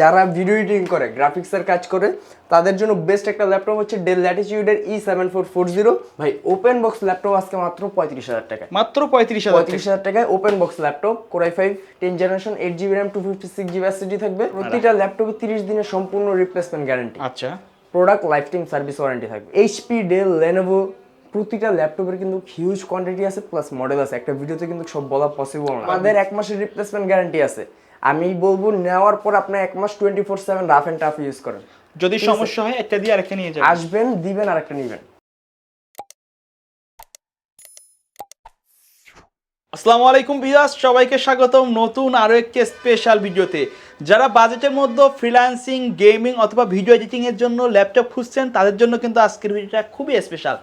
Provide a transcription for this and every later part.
যারা video editing করে গ্রাফিক্সের কাজ করে তাদের জন্য বেস্ট একটা ল্যাপটপ হচ্ছে Dell ল্যাটিচিউডের E seven four four zero ভাই ওপেন বক্স ল্যাপটপ আজকে মাত্র পঁয়ত্রিশ হাজার টাকায়। মাত্র পঁয়ত্রিশ হাজার পঁয়ত্রিশ হাজার টাকায় open box laptop core i five ten generation eight GB RAM two fifty six GB SSD থাকবে। প্রতিটা ল্যাপটপে তিরিশ দিনের সম্পূর্ণ রিপ্লেসমেন্ট গ্যারান্টি আচ্ছা। Product life time service warranty থাকবে। এইচপি ডেল লেনোভো প্রতিটা ল্যাপটপের কিন্তু হিউজ কোয়ান্টিটি আছে প্লাস মডেল আছে। একটা ভিডিওতে কিন্তু সব বলা পসিবল না। আমাদের এক মাসের রিপ্লেসমেন্ট গ্যারান্টি আছে। আমি বলব নেওয়ার পর আপনি এক মাস twenty four seven rough and tough use করেন। যদি সমস্যা হয় একটা দিয়ে আরেকটা নিয়ে যাবেন। আসবেন দিবেন আর একটা নিবেন। আসসালামু আলাইকুম ভিউয়ার্স সবাইকে স্বাগতম নতুন আরও একটি স্পেশাল ভিডিওতে। যারা বাজেটের মধ্যে ফ্রিল্যান্সিং গেমিং অথবা ভিডিও এডিটিং এর জন্য ল্যাপটপ খুঁজছেন তাদের জন্য কিন্তু আজকের ভিডিওটা খুবই স্পেশাল.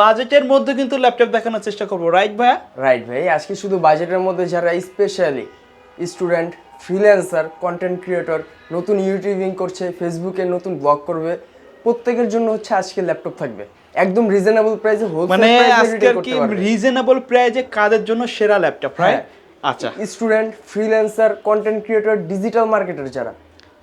বাজেটের মধ্যে কিন্তু ল্যাপটপ দেখানোর চেষ্টা করব। রাইট ভাইয়া? রাইট ভাই আজকে শুধু বাজেটের মধ্যে যারা specially student freelancer content creator নতুন ইউটিউবিং করছে ফেসবুকে নতুন ব্লগ করবে প্রত্যেকের জন্য হচ্ছে আজকে ল্যাপটপ থাকবে। একদম রিজনেবল প্রাইসে মানে আজকে কি রিজনেবল প্রাইসে কাদের জন্য সেরা ল্যাপটপ রাইট। আচ্ছা। Student freelancer content creator digital marketer যারা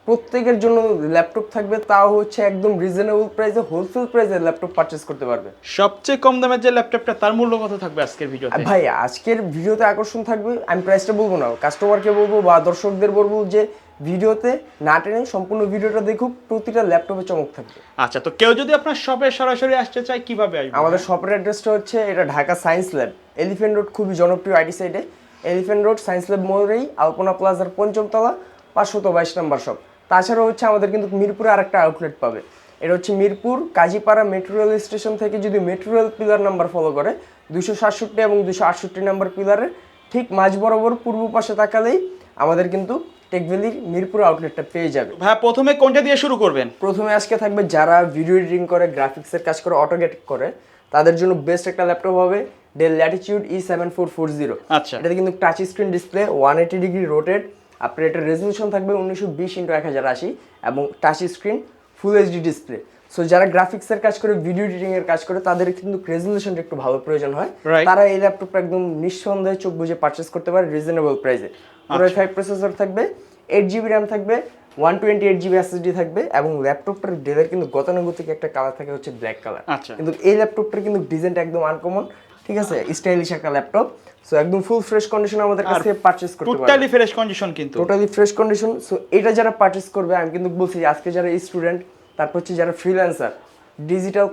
প্রত্যেকের জন্য ল্যাপটপ থাকবে তাও হচ্ছে একদম রিজনেবল প্রাইসে হোলসেল প্রাইসে ল্যাপটপ পারচেস করতে পারবে। সবচেয়ে কম দামের যে ল্যাপটপটা তার মূল্য কত থাকবে আজকের ভিডিওতে? ভাই আজকের ভিডিওতে আকর্ষণ থাকবে আমি প্রাইসটা বলব না কাস্টমারকে বলব বা দর্শকদের বলব যে ভিডিওতে না টেনে সম্পূর্ণ ভিডিওটা দেখুক প্রতিটা ল্যাপটপে চমক থাকবে। আচ্ছা তো কেউ যদি আপনার শপে সরাসরি আসতে চায় কীভাবে আসবে? আমাদের শপের অ্যাড্রেসটা হচ্ছে এটা Dhaka science lab elephant road খুবই জনপ্রিয় আইডি সাইডে এলিফেন্ট রোড সায়েন্স ল্যাব মোড়েই আলপনা প্লাজার পঞ্চমতলা পাঁচশত বাইশ নম্বর শপ তাছাড়াও হচ্ছে আমাদের কিন্তু মিরপুরে আরেকটা আউটলেট পাবে। এটা হচ্ছে Mirpur Kazipara metro rail station থেকে যদি metro rail pillar number follow করে দুশো সাতষট্টি এবং দুশো আটষট্টি নাম্বার পিলারের ঠিক মাঝ বরাবর পূর্ব পাশে তাকালেই আমাদের কিন্তু টেকভ্যালির মিরপুর আউটলেটটা পেয়ে যাবে। ভাইয়া প্রথমে কোনটা দিয়ে শুরু করবেন? প্রথমে আজকে থাকবে যারা ভিডিও এডিটিং করে গ্রাফিক্সের কাজ করে অটোগেট করে তাদের জন্য বেস্ট একটা ল্যাপটপ হবে Dell Latitude E seven four four zero আচ্ছা। এটাতে কিন্তু touch screen display one eighty degree rotated আপনার এটার রেজলিউশন থাকবে উনিশশো বিশ ইন্টু এক হাজার আশি এবং touch screen full HD display so যারা গ্রাফিক্সের কাজ করে ভিডিও এডিটিং এর কাজ করে তাদের কিন্তু রেজলিউশনটা একটু ভালো প্রয়োজন হয়। তারা এই ল্যাপটপটা একদম নিঃসন্দেহে চোখ বুঝে পারচেস করতে পারে রিজনেবল প্রাইসে পুরো ফাইভ প্রসেসর থাকবে এইট জিবি র্যাম থাকবে one twenty eight GB SSD থাকবে এবং ল্যাপটপটার ডেলের কিন্তু গতানুগতিক একটা কালার থাকে হচ্ছে ব্ল্যাক কালার আচ্ছা। কিন্তু এই ল্যাপটপটার কিন্তু ডিজাইনটা একদম আনকমন ঠিক আছে? স্টাইলিশ একটা ল্যাপটপ সো একদম ফুল ফ্রেশ কন্ডিশন আমাদের কাছ থেকে পারচেজ করতে পারবে। টোটালি ফ্রেশ কন্ডিশন কিন্তু। টোটালি ফ্রেশ কন্ডিশন সো এটা যারা পারচেজ করবে আমি কিন্তু বলছি আজকে যারা স্টুডেন্ট তারপর হচ্ছে যারা ফ্রিল্যান্সার ডিজিটাল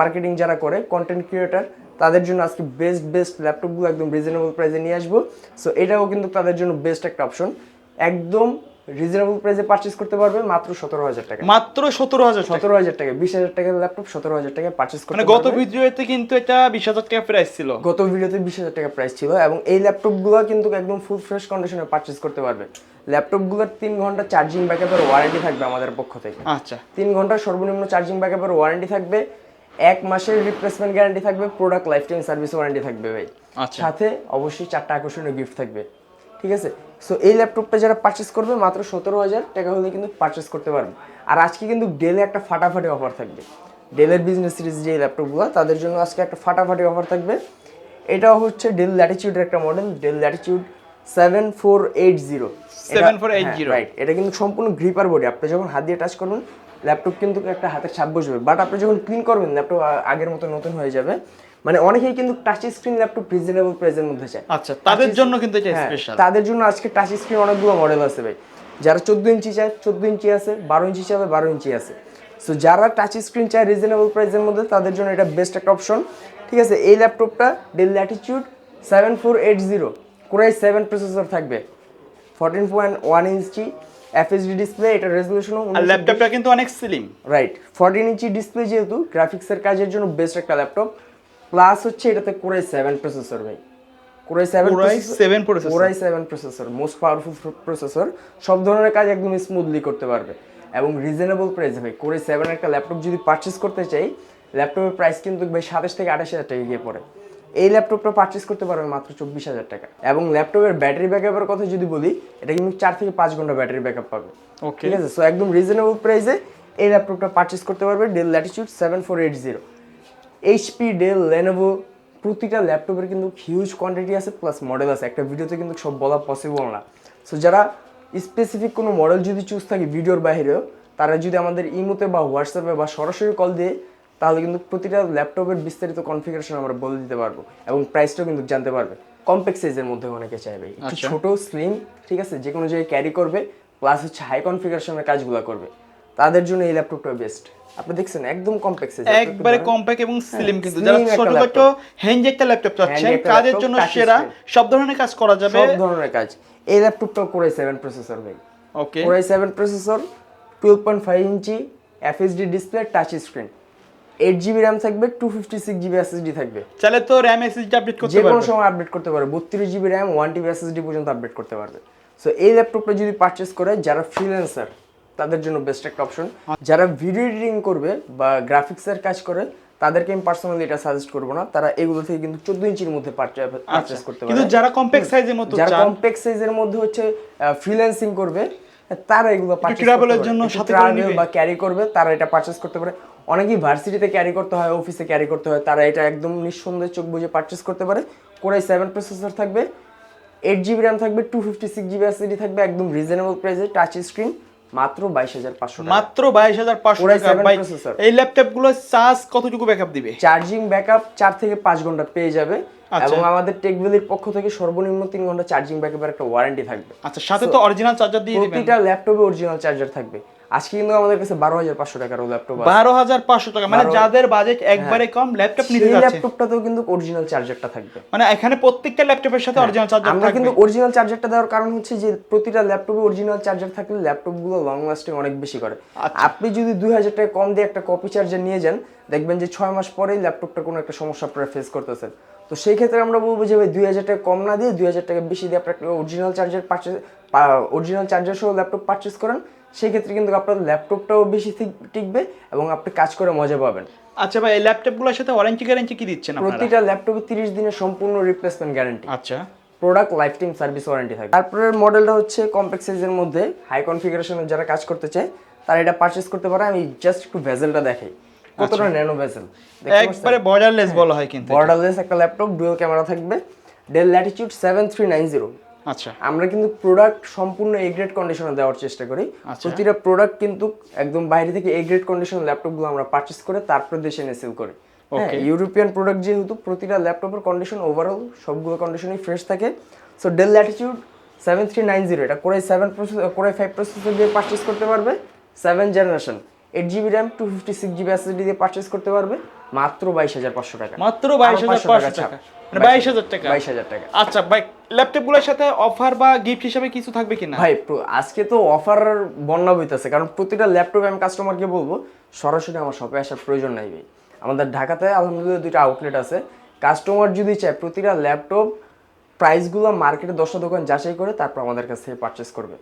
মার্কেটিং যারা করে কন্টেন্ট ক্রিয়েটার তাদের জন্য আজকে বেস্ট বেস্ট ল্যাপটপগুলো একদম রিজনেবল প্রাইসে নিয়ে আসব। সো এটাও কিন্তু তাদের জন্য বেস্ট একটা অপশন একদম রিজনেবল প্রাইসে পারচেস করতে পারবে মাত্র সতেরো হাজার টাকা। মাত্র সতেরো হাজার টাকা। সতেরো হাজার টাকা বিশ হাজার টাকার ল্যাপটপ সতেরো হাজার টাকা পারচেস করতে মানে গত ভিডিওতে কিন্তু এটা বিশ হাজার টাকা প্রাইস ছিল। গত ভিডিওতে বিশ হাজার টাকা প্রাইস ছিল এবং এই ল্যাপটপগুলো কিন্তু একদম ফুল ফ্রেশ কন্ডিশনে পারচেস করতে পারবে ল্যাপটপগুলোর তিন ঘণ্টা চার্জিং ব্যাকআপের ওয়ারেন্টি থাকবে আমাদের পক্ষ থেকে। আচ্ছা। তিন ঘণ্টা সর্বনিম্ন চার্জিং ব্যাকআপের ওয়ারেন্টি থাকবে। এক মাসের রিপ্লেসমেন্ট গ্যারান্টি থাকবে product life time service warranty থাকবে ভাই। আচ্ছা। সাথে অবশ্যই চারটা আকর্ষণীয় গিফট থাকবে। ঠিক আছে? সো এই ল্যাপটপটা যারা পারচেস করবে মাত্র সতেরো হাজার টাকা হলে কিন্তু পারচেস করতে পারবে। আর আজকে কিন্তু ডেলে একটা ফাটাফাটি অফার থাকবে। ডেলের বিজনেস সিরিজ যে ল্যাপটপগুলো তাদের জন্য আজকে একটা ফাটাফাটি অফার থাকবে। এটাও হচ্ছে ডেল ল্যাটিচিউডের একটা model Dell Latitude seven four eight zero 7480 right এটা কিন্তু সম্পূর্ণ গ্রিপার বডি আপনি যখন হাত দিয়ে টাচ করবেন ল্যাপটপ কিন্তু একটা হাতের ছাপ বসবে। বাট আপনি যখন ক্লিন করবেন ল্যাপটপ আগের মতো নতুন হয়ে যাবে। মানে অনেকেই কিন্তু টাচ স্ক্রিন ল্যাপটপ রিজনেবল প্রাইসের মধ্যে চায়। আচ্ছা তাদের জন্য কিন্তু এটা হ্যাঁ, স্পেশাল তাদের জন্য আজকে টাচ স্ক্রিন অনেকগুলো মডেল আছে ভাই। যারা চোদ্দ ইঞ্চি চায় চোদ্দ ইঞ্চি আছে বারো ইঞ্চি চাবে বারো ইঞ্চি আছে। সো যারা টাচ স্ক্রিন চায় রিজনেবল প্রাইসের মধ্যে তাদের জন্য এটা বেস্ট একটা অপশন ঠিক আছে এই ল্যাপটপটা Dell Latitude seven four eight zero core i seven processor থাকবে। Fourteen point one inch FHD display এটা রেজলিউশনও আর ল্যাপটপটা কিন্তু অনেক slim right fourteen inch display যেহেতু গ্রাফিক্সের কাজের জন্য বেস্ট একটা ল্যাপটপ প্লাস হচ্ছে এটাতে কোরাই সেভেন প্রসেসর ভাই। Core i seven i7 processor। Core i seven processor most powerful processor সব ধরনের কাজ একদম স্মুথলি করতে পারবে। এবং রিজনেবল প্রাইস ভাই কোরাই সেভেন একটা ল্যাপটপ যদি পারচেস করতে চাই ল্যাপটপের প্রাইস কিন্তু ভাই সাতাশ থেকে আঠাশ হাজার টাকা গিয়ে পড়ে। এই ল্যাপটপটা পারচেস করতে পারবে মাত্র চব্বিশ হাজার টাকা। এবং ল্যাপটপের ব্যাটারি ব্যাকআপের কথা যদি বলি এটা কিন্তু চার থেকে পাঁচ ঘণ্টা ব্যাটারি ব্যাকআপ পাবে। ওকে ঠিক আছে? সো একদম রিজনেবল প্রাইসে এই ল্যাপটপটা পারচেস করতে পারবে Dell Latitude seven four eight zero HP Dell Lenovo প্রতিটা ল্যাপটপের কিন্তু হিউজ কোয়ান্টিটি আছে প্লাস মডেল আছে। একটা ভিডিওতে কিন্তু সব বলা পসিবল না। সো যারা স্পেসিফিক কোনো মডেল যদি চুজ থাকে ভিডিওর বাইরেও তারা যদি আমাদের ইমোতে বা হোয়াটসঅ্যাপে বা সরাসরি কল দিয়ে তাহলে কিন্তু প্রতিটা ল্যাপটপের বিস্তারিত কনফিগারেশন আমরা বলে দিতে পারব এবং প্রাইসটাও কিন্তু জানতে পারবে। কম্প্যাক্ট সাইজের মধ্যে অনেকে চাইবে। একটু আচ্ছা। ছোট স্লিম ঠিক আছে? যে কোনো জায়গায় ক্যারি করবে প্লাস হচ্ছে হাই কনফিগারেশনের কাজগুলো করবে। তাদের জন্য এই ল্যাপটপটা বেস্ট আপনি দেখছেন একদম কম্প্যাক্ট সাইজ একবারে কম্প্যাক্ট এবং স্লিম কিন্তু যারা ছোটখাটো হ্যান্ডি একটা ল্যাপটপ চাচ্ছেন কাজের জন্য সেরা সব ধরনের কাজ করা যাবে। সব ধরনের কাজ। এই ল্যাপটপটা করে সেভেন প্রসেসর ভাই। Okay core i seven processor twelve point five inch FHD display touch screen eight GB RAM থাকবে two fifty six GB SSD থাকবে। চাইলে তো র্যাম এসএসডি আপডেট করতে পারবে। যে কোনো সময় আপডেট করতে পারবে। বত্রিশ GB RAM one TB SSD পর্যন্ত আপডেট করতে পারবে। সো এই ল্যাপটপটা যদি পারচেস করে যারা ফ্রিল্যান্সার তাদের জন্য বেস্ট একটা অপশন যারা ভিডিও এডিটিং করবে বা গ্রাফিক্সের কাজ করে তাদেরকে আমি পার্সোনালি এটা সাজেস্ট করব না। তারা এগুলো থেকে কিন্তু চোদ্দ ইঞ্চির মধ্যে পারচেস করতে পারে কিন্তু যারা কম্প্যাক্ট সাইজের মতো যারা কম্প্যাক্ট সাইজের মধ্যে হচ্ছে ফ্রিল্যান্সিং করবে তারা এগুলো পারে। জন্য সাথে বা ক্যারি করবে তারা এটা পারচেস করতে পারে। অনেকেই ভার্সিটিতে ক্যারি করতে হয় অফিসে ক্যারি করতে হয় তারা এটা একদম নিঃসন্দেহে চোখ বুঝে পারচেস করতে পারে। কোরাই সেভেন প্রসেসর থাকবে এইট জিবি র্যাম থাকবে two fifty six GB SSD থাকবে একদম রিজনেবল প্রাইসে টাচ স্ক্রিন মাত্র বাইশ হাজার পাঁচশো মাত্র বাইশ হাজার পাঁচশো টাকা। ভাই এই ল্যাপটপগুলো চার্জ কতটুকু ব্যাকআপ দিবে? চার্জিং ব্যাকআপ চার থেকে পাঁচ ঘণ্টা পেয়ে যাবে। আচ্ছা। এবং আমাদের টেকভেলির পক্ষ থেকে সর্বনিম্ন তিন ঘণ্টা চার্জিং ব্যাকআপের একটা ওয়ারেন্টি থাকবে। আচ্ছা সাথে তো অরিজিনাল চার্জার দিয়ে দিবেন। প্রতিটা ল্যাপটপে অরিজিনাল চার্জার থাকবে। আজকে কিন্তু আমাদের কাছে বারো হাজার পাঁচশো টাকার ল্যাপটপ বারো হাজার পাঁচশো টাকা। মানে যাদের বাজেট একবারে কম ল্যাপটপ নিতে যাচ্ছে। ল্যাপটপটাতেও কিন্তু অরিজিনাল চার্জারটা থাকবে। মানে এখানে প্রত্যেকটা ল্যাপটপের সাথে অরিজিনাল চার্জার হ্যাঁ, আমরা কিন্তু অরিজিনাল চার্জারটা দেওয়ার কারণ হচ্ছে যে প্রতিটা ল্যাপটপে অরিজিনাল চার্জার থাকলে ল্যাপটপগুলো লং লাস্টিং অনেক বেশি করে। আচ্ছা। আপনি যদি দুই হাজার টাকা কম দিয়ে একটা কপি চার্জার নিয়ে যান দেখবেন যে ছয় মাস পরেই ল্যাপটপটা কোনো একটা সমস্যা আপনারা ফেস করতেছেন তো সেই ক্ষেত্রে আমরা বলব যে ভাই দুই হাজার টাকা কম না দিয়ে দুই হাজার টাকা বেশি দিয়ে আপনার original charger purchase original charger সহ ল্যাপটপ পারচেস করেন। সেই ক্ষেত্রে কিন্তু আপনার ল্যাপটপটাও বেশি টিকবে এবং আপনি কাজ করে মজা পাবেন। আচ্ছা ভাই এই ল্যাপটপগুলোর সাথে ওয়ারেন্টি গ্যারান্টি কি দিচ্ছেন আপনারা? প্রতিটা ল্যাপটপে তিরিশ দিনের সম্পূর্ণ রিপ্লেসমেন্ট গ্যারান্টি আচ্ছা। Product life time service warranty থাকে তারপরের মডেলটা হচ্ছে কমপ্লেক্স সাইজের মধ্যে হাই কনফিগারেশনের যারা কাজ করতে চায় তারা এটা পারচেস করতে পারে। আমি জাস্ট একটু ভেজেলটা দেখাই। কতটা ন্যানো ভেজেল একবারে বর্ডারলেস বলা হয় কিন্তু বর্ডারলেস একটা ল্যাপটপ ডুয়েল ক্যামেরা থাকবে। Dell Latitude seven three nine zero আচ্ছা। আমরা কিন্তু প্রোডাক্ট সম্পূর্ণ এ গ্রেড কন্ডিশনে দেওয়ার চেষ্টা করি। আচ্ছা। প্রতিটা প্রোডাক্ট কিন্তু একদম বাইরে থেকে এ গ্রেড কন্ডিশন ল্যাপটপগুলো আমরা পারচেস করে তারপরে দেশে এনে সেল করি। হ্যাঁ ইউরোপিয়ান প্রোডাক্ট যেহেতু প্রতিটা ল্যাপটপের কন্ডিশন ওভারঅল সবগুলো কন্ডিশনই ফ্রেশ থাকে। So Dell Latitude seven three nine zero এটা core i seven process core i five processor দিয়ে পারচেস করতে পারবে। Seven generation eight GB RAM two fifty six GB SSD দিয়ে পারচেস করতে পারবে। মাত্র বাইশ হাজার পাঁচশো টাকা। মাত্র বাইশ হাজার পাঁচশো টাকা। মানে বাইশ হাজার টাকা। বাইশ হাজার টাকা। আচ্ছা ভাই ল্যাপটপগুলোর সাথে অফার বা গিফট হিসাবে কিছু থাকবে কিনা? ভাই আজকে তো অফার বন্যা বইতেছে কারণ প্রতিটা ল্যাপটপে আমি কাস্টমারকে বলব সরাসরি আমার শপে আসার প্রয়োজন নাই ভাই। আমাদের ঢাকাতে আলহামদুলিল্লাহ দুইটা আউটলেট আছে। কাস্টমার যদি চায় প্রতিটা ল্যাপটপ প্রাইসগুলো মার্কেটে দশটা দোকান যাচাই করে তারপর আমাদের কাছ থেকে পারচেস করবে।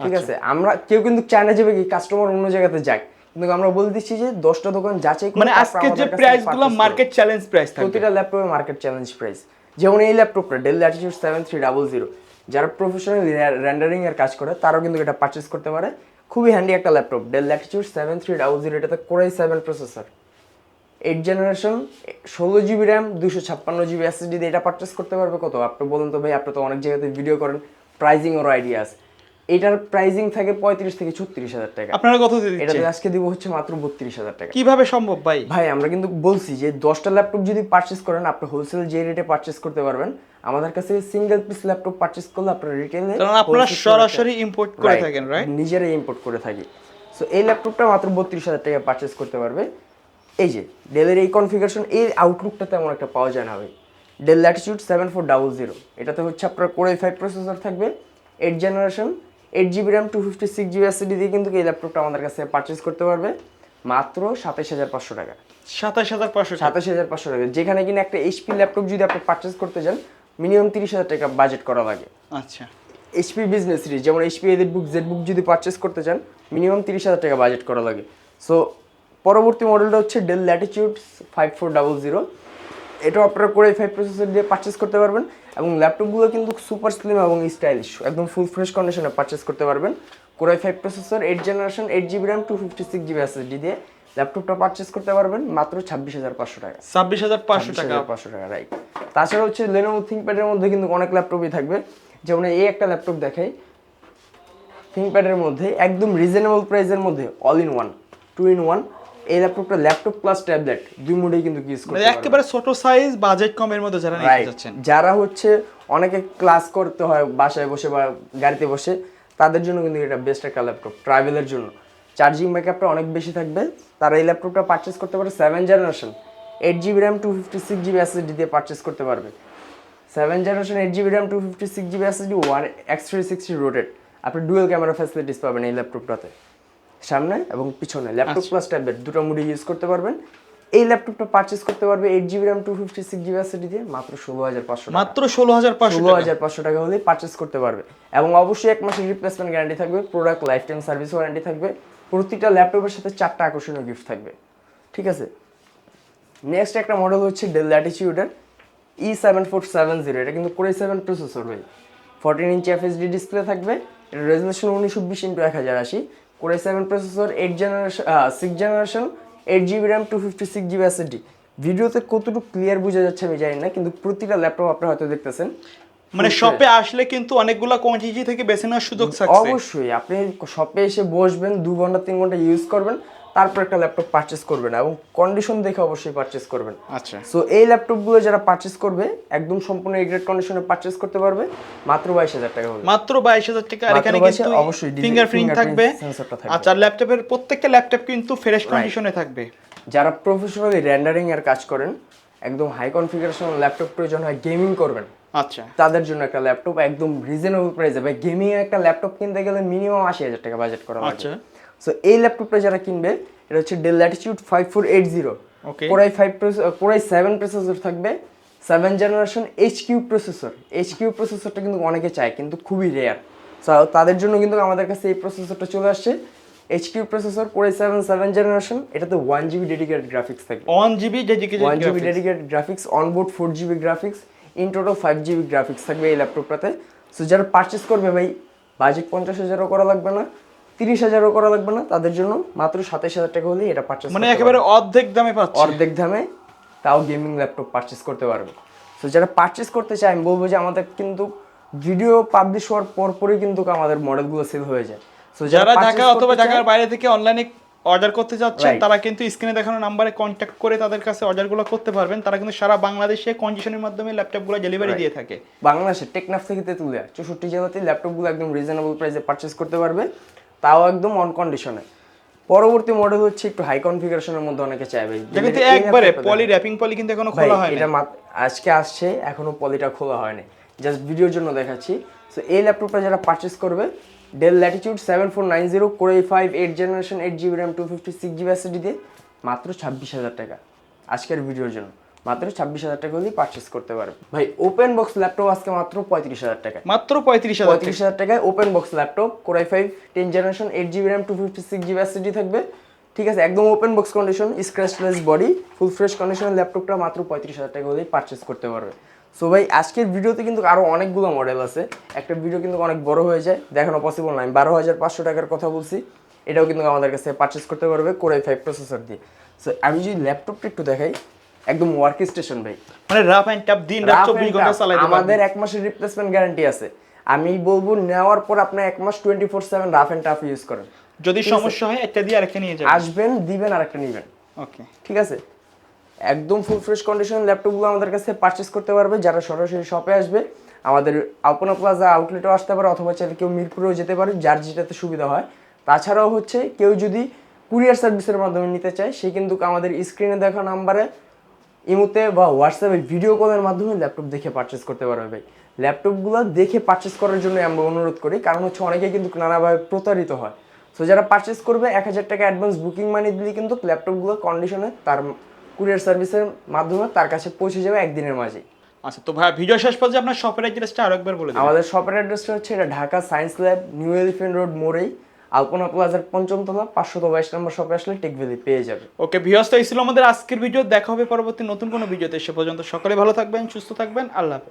ঠিক আছে? আমরা কেউ কিন্তু চায় না যাবে কি কাস্টমার অন্য জায়গাতে যাক। কিন্তু আমরা বলে দিচ্ছি যে দশটা দোকান যাচাই মানে আজকে যে আমাদের কাছ থেকে প্রাইসগুলো purchase করবে। মার্কেট চ্যালেঞ্জ প্রাইস থাকবে। প্রতিটা ল্যাপটপে মার্কেট চ্যালেঞ্জ প্রাইস যেমন এই ল্যাপটপটা Dell Latitude seven three double zero যারা প্রফেশনাল রেন্ডারিং এর কাজ করে তারাও কিন্তু এটা পারচেস করতে পারে। খুবই হ্যান্ডি একটা laptop Dell Latitude seven three double zero এটাতে core i seven processor eight generation ষোলো জিবি র্যাম দুশো ছাপ্পান্ন জিবি এসএসডি দিয়ে এটা পারচেস করতে পারবে কত? আপনি বলুন তো ভাই আপনি তো অনেক জায়গাতে ভিডিও করেন প্রাইজিং ওর আইডিয়া আছে। এটার প্রাইজিং থাকে পঁয়ত্রিশ থেকে ছত্রিশ হাজার টাকা। আপনারা কত এটাতে আজকে দিব হচ্ছে মাত্র বত্রিশ হাজার টাকা। কীভাবে সম্ভব ভাই? ভাই আমরা কিন্তু বলছি যে দশটা ল্যাপটপ যদি পারচেস করেন আপনি হোলসেল যে রেটে পারচেস করতে পারবেন আমাদের কাছে সিঙ্গেল পিস ল্যাপটপ পারচেস করলে আপনার রিটেলে কারণ আপনারা সরাসরি ইম্পোর্ট করে থাকেন রাইট নিজেরাই ইম্পোর্ট করে থাকি। সো এই ল্যাপটপটা মাত্র বত্রিশ হাজার টাকা পারচেস করতে পারবে। এই যে ডেলের এই কনফিগারেশন এই আউটলুকটা তেমন একটা পাওয়া যায় না ভাই। Dell Latitude seven four double zero এটাতে হচ্ছে আপনার কোরে ফাইভ প্রসেসর থাকবে eight generation eight GB RAM two fifty six GB SSD দিয়ে কিন্তু এই ল্যাপটপটা আমাদের কাছে পারচেস করতে পারবে। মাত্র সাতাইশ হাজার পাঁচশো টাকা। সাতাশ হাজার পাঁচশো সাতাশ হাজার পাঁচশো টাকা। যেখানে কিনা একটা এইচপি ল্যাপটপ যদি আপনি পারচেস করতে যান মিনিমাম তিরিশ হাজার টাকা বাজেট করা লাগে। আচ্ছা। এইচপি বিজনেস সিরিজ যেমন এইচপি এদের বুক জেড বুক যদি পারচেস করতে চান মিনিমাম তিরিশ হাজার টাকা বাজেট করা লাগে। সো পরবর্তী মডেলটা হচ্ছে Dell Latitude five four double zero এটাও আপনারা করে ফাইভ প্রসেসর দিয়ে পারচেস করতে পারবেন এবং ল্যাপটপগুলো কিন্তু সুপার স্লিম এবং স্টাইলিশ একদম ফুল ফ্রেশ কন্ডিশনে পারচেস করতে পারবেন। Core i five processor eight generation eight GB RAM two fifty six GB SSD দিয়ে ল্যাপটপটা পারচেস করতে পারবেন মাত্র ছাব্বিশ হাজার পাঁচশো টাকা। ছাব্বিশ হাজার পাঁচশো টাকা। পাঁচশো টাকা রাইট তাছাড়া হচ্ছে লেনোভো থিঙ্কপ্যাডের মধ্যে কিন্তু অনেক ল্যাপটপই থাকবে। যেমন এই একটা ল্যাপটপ দেখাই। থিঙ্কপ্যাডের মধ্যে একদম রিজনেবল প্রাইসের মধ্যে all in one two in one এই ল্যাপটপটা ল্যাপটপ প্লাস ট্যাবলেট দুই মোডেই কিন্তু ইউজ করতে মানে পারবেন একেবারে ছোট সাইজ বাজেট কমের মধ্যে যারা নিতে যাচ্ছেন। যারা হচ্ছে অনেকে ক্লাস করতে হয় বাসায় বসে বা গাড়িতে বসে তাদের জন্য কিন্তু এটা বেস্ট একটা ল্যাপটপ ট্রাভেলের জন্য। চার্জিং ব্যাকআপটা অনেক বেশি থাকবে। তারা এই ল্যাপটপটা পারচেস করতে পারে seven generation eight GB RAM two fifty six GB SSD দিয়ে পারচেস করতে পারবে। Seven generation eight GB RAM two fifty six GB SSD one X three sixty rotated আপনি ডুয়েল ক্যামেরা ফ্যাসিলিটিস পাবেন এই ল্যাপটপটাতে সামনে এবং পিছনে। ল্যাপটপ প্লাস ট্যাবলেট দুটো মুডে ইউজ করতে পারবেন। এই ল্যাপটপটা পারচেস করতে পারবে eight GB RAM two fifty six GB SSD দিয়ে মাত্র ষোলো হাজার পাঁচশো মাত্র ষোলো হাজার পাঁচশো ষোলো হাজার পাঁচশো টাকা হলেই পারচেস করতে পারবে। এবং অবশ্যই এক মাসের রিপ্লেসমেন্ট গ্যারান্টি থাকবে product life time service warranty থাকবে প্রতিটা ল্যাপটপের সাথে চারটা আকর্ষণীয় গিফট থাকবে। ঠিক আছে? নেক্সট একটা মডেল হচ্ছে Dell ল্যাটিচিউডের E seven four seven zero এটা কিন্তু কোরে সেভেন প্রসেসর ভাই। ফোরটিন ইঞ্চি এফএসডি ডিসপ্লে থাকবে এটা রেজলিউশন উনিশশো বিশ ইন্টু এক হাজার আশি। Core seven processor eight generation six generation eight GB RAM two fifty six GB SSD ভিডিওতে কতটুকু ক্লিয়ার বোঝা যাচ্ছে আমি জানি না কিন্তু প্রতিটা ল্যাপটপ আপনারা হয়তো দেখতেছেন। মানে শপে আসলে কিন্তু অনেকগুলো কোয়ান্টিটি থেকে বেছে নেওয়ার সুযোগ থাকছে অবশ্যই। আপনি শপে এসে বসবেন দু ঘণ্টা তিন ঘণ্টা ইউজ করবেন। তারপর একটা ল্যাপটপ পারচেস করবেন এবং কন্ডিশন দেখে অবশ্যই পারচেস করবেন। আচ্ছা। সো এই ল্যাপটপগুলো যারা পারচেস করবে একদম সম্পূর্ণ গ্রেড কন্ডিশনে পারচেস করতে পারবে মাত্র বাইশ হাজার টাকা হবে। মাত্র বাইশ হাজার টাকা। আর এখানে কিন্তু অবশ্যই ফিঙ্গারপ্রিন্ট থাকবে। আচ্ছা ল্যাপটপের প্রত্যেকটা ল্যাপটপ কিন্তু ফ্রেশ কন্ডিশনে থাকবে। যারা প্রফেশনালি র্যান্ডারিং এর কাজ করেন একদম হাই কনফিগারেশন ল্যাপটপ প্রয়োজন হয় গেমিং করবেন। আচ্ছা। তাদের জন্য একটা ল্যাপটপ একদম রিজনেবল প্রাইসে ভাই গেমিং একটা ল্যাপটপ কিনতে গেলে মিনিমাম আশি হাজার টাকা বাজেট করা আচ্ছা। সো এই ল্যাপটপটা যারা কিনবে এটা হচ্ছে Dell Latitude five four eight zero core i five core i seven processor থাকবে। Seven generation H Q processor H Q প্রসেসরটা কিন্তু অনেকে চায় কিন্তু খুবই রেয়ার সো তাদের জন্য কিন্তু আমাদের কাছে এই প্রসেসরটা চলে আসছে। H Q processor core i seven seven generation এটাতে ওয়ান জিবি ডেডিকেটেড গ্রাফিক্স থাকবে। One GB dedicated one GB dedicated graphics onboard four GB graphics in total five GB graphics থাকবে এই ল্যাপটপটাতে সো যারা পারচেস করবে ভাই বাজেট পঞ্চাশ হাজারও করা লাগবে না। তিরিশ হাজারও করা লাগবে না তাদের জন্য মাত্র সাতাশ হাজার টাকা হলেই এটা পারচেস মানে একেবারে অর্ধেক দামে পাচ্ছে। অর্ধেক দামে তাও গেমিং ল্যাপটপ পারচেস করতে পারবে। সো যারা পারচেস করতে চায় আমি বলব যে আমাদের কিন্তু ভিডিও পাবলিশ হওয়ার পরপরই কিন্তু আমাদের মডেলগুলো সেল হয়ে যায়। সো যারা ঢাকা অথবা ঢাকার বাইরে থেকে অনলাইনে অর্ডার করতে যাচ্ছেন তারা কিন্তু স্ক্রিনে দেখানো নাম্বারে কন্ট্যাক্ট করে তাদের কাছে অর্ডারগুলো করতে পারবেন। তারা কিন্তু সারা বাংলাদেশে কন্ডিশনের মাধ্যমে ল্যাপটপগুলো ডেলিভারি দিয়ে থাকে। বাংলাদেশে টেকনাফ থেকে তেঁতুলিয়া চৌষট্টি জেলাতে ল্যাপটপগুলো একদম রিজনেবল প্রাইসে পারচেস করতে পারবে। তাও একদম অন কন্ডিশনে পরবর্তী মডেল হচ্ছে একটু হাই কনফিগারেশনের মধ্যে অনেকে চাইবে। কিন্তু একবারে পলি র্যাপিং পলি কিন্তু এখনও খোলা হয় এটা আজকে আসছে এখনও পলিটা খোলা হয়নি। জাস্ট ভিডিওর জন্য দেখাচ্ছি। সো এই ল্যাপটপটা যারা পারচেস করবে Dell Latitude seven four nine zero core five eight generation eight GB RAM two fifty six GB SSD দিয়ে মাত্র ছাব্বিশ হাজার টাকা। আজকের ভিডিওর জন্য। মাত্র ছাব্বিশ হাজার টাকা হলেই পারচেস করতে পারবে। ভাই ওপেন বক্স ল্যাপটপ আজকে মাত্র পঁয়ত্রিশ হাজার টাকা মাত্র পঁয়ত্রিশ হাজার পঁয়ত্রিশ হাজার টাকায় open box laptop core i five ten generation eight GB RAM two fifty six GB SSD থাকবে। ঠিক আছে একদম open box condition scratchless body full fresh কন্ডিশনের ল্যাপটপটা মাত্র পঁয়ত্রিশ হাজার টাকা হলেই পারচেস করতে পারবে। সো ভাই আজকের ভিডিওতে কিন্তু আরও অনেকগুলো মডেল আছে। একটা ভিডিও কিন্তু অনেক বড় হয়ে যায়। দেখানো পসিবল নয় বারো হাজার পাঁচশো টাকার কথা বলছি। এটাও কিন্তু আমাদের কাছে পারচেস করতে পারবে কোরাই ফাইভ প্রসেসর দিয়ে। সো আমি যদি ল্যাপটপটা একটু দেখাই একদম ওয়ার্ক স্টেশন ভাই। মানে রাফ অ্যান্ড টাপ দিন রাত Rough চব্বিশ and ঘণ্টা tough। চালাইতে আমাদের এক মাসের রিপ্লেসমেন্ট গ্যারান্টি আছে। আমি বলব নেওয়ার পর আপনি এক মাস twenty four seven rough and tough use করেন। যদি সমস্যা হয় একটা দিয়ে আরেকটা নিয়ে যাবেন। আসবেন দিবেন আর একটা নিবেন। ওকে ঠিক আছে? একদম ফুল ফ্রেশ কন্ডিশন ল্যাপটপগুলো আমাদের কাছে পারচেস করতে পারবে। যারা সরাসরি শপে আসবে আমাদের আলপনা প্লাজা আউটলেটও আসতে পারে অথবা চাইলে কেউ মিরপুরেও যেতে পারে যার যেটাতে সুবিধা হয়। তাছাড়াও হচ্ছে কেউ যদি কুরিয়ার সার্ভিসের মাধ্যমে নিতে চায় সে কিন্তু আমাদের স্ক্রিনে দেখা নাম্বারে ইমুতে বা হোয়াটসঅ্যাপে ভিডিও কলের মাধ্যমে ল্যাপটপ দেখে পারচেস করতে পারবে ভাই। ল্যাপটপগুলো দেখে পারচেস করার জন্য আমরা অনুরোধ করি কারণ হচ্ছে অনেকে কিন্তু নানাভাবে প্রতারিত হয়। সো যারা পারচেস করবে এক হাজার টাকা অ্যাডভান্স বুকিং মানি দিলে কিন্তু ল্যাপটপগুলো কন্ডিশনে তার কুরিয়ার সার্ভিসের মাধ্যমে তার কাছে পৌঁছে যাবে একদিনের মাঝে আচ্ছা তো ভাই ভিডিও শেষ পর্যায়ে আপনার শপের অ্যাড্রেসটা আরও একবার বলে দিন। আমাদের শপের অ্যাড্রেসটা হচ্ছে এটা Dhaka science lab new elephant road মোড়েই আলপনা প্লাজার পঞ্চম তলা, পাঁচশো বাইশ নম্বর শপে আসলে টেকভ্যালি পেয়ে যাবে। ওকে তো এই ছিল আমাদের আজকের ভিডিও দেখা হবে পরবর্তী নতুন কোনো ভিডিওতে সে পর্যন্ত সকলে ভালো থাকবেন, সুস্থ থাকবেন। আল্লাহ হাফেজ।